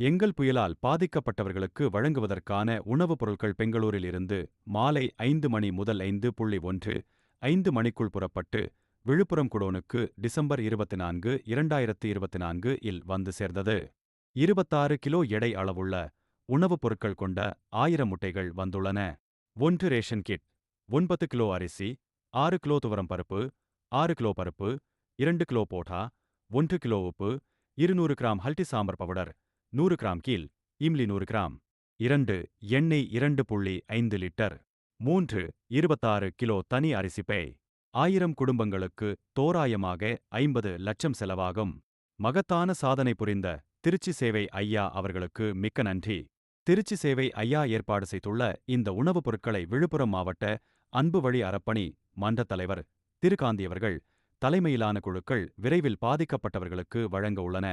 எங்கள் புயலால் பாதிக்கப்பட்டவர்களுக்கு வழங்குவதற்கான உணவுப் பொருட்கள் பெங்களூரில் இருந்து மாலை ஐந்து மணி முதல் ஐந்து புள்ளி ஒன்று ஐந்து மணிக்குள் புறப்பட்டு விழுப்புரம் குடோனுக்கு டிசம்பர் இருபத்தி நான்கு இரண்டாயிரத்து இருபத்தி நான்கு இல் வந்து சேர்ந்தது. இருபத்தாறு கிலோ எடை அளவுள்ள உணவுப் பொருட்கள் கொண்ட ஆயிரம் முட்டைகள் வந்துள்ளன. ஒன்று ரேஷன் கிட் ஒன்பது கிலோ அரிசி ஆறு கிலோ துவரம் பருப்பு ஆறு கிலோ பருப்பு இரண்டு கிலோ போட்டா ஒன்று கிலோ உப்பு இருநூறு கிராம் ஹல்டி சாம்பர் பவுடர் நூறு கிராம் கீழ் இம்லி நூறு கிராம். இரண்டு எண்ணெய் இரண்டு புள்ளி ஐந்து லிட்டர். மூன்று இருபத்தாறு கிலோ தனி அரிசி ஆயிரம் குடும்பங்களுக்கு தோராயமாக ஐம்பது லட்சம் செலவாகும். மகத்தான சாதனை புரிந்த திருச்சி சேவை ஐயா அவர்களுக்கு மிக்க நன்றி. திருச்சி சேவை ஐயா ஏற்பாடு செய்துள்ள இந்த உணவுப் பொருட்களை விழுப்புரம் மாவட்ட அன்பு வழி அறப்பணி மன்றத் தலைவர் திருகாந்தியவர்கள் தலைமையிலான குழுக்கள் விரைவில் பாதிக்கப்பட்டவர்களுக்கு வழங்க உள்ளன.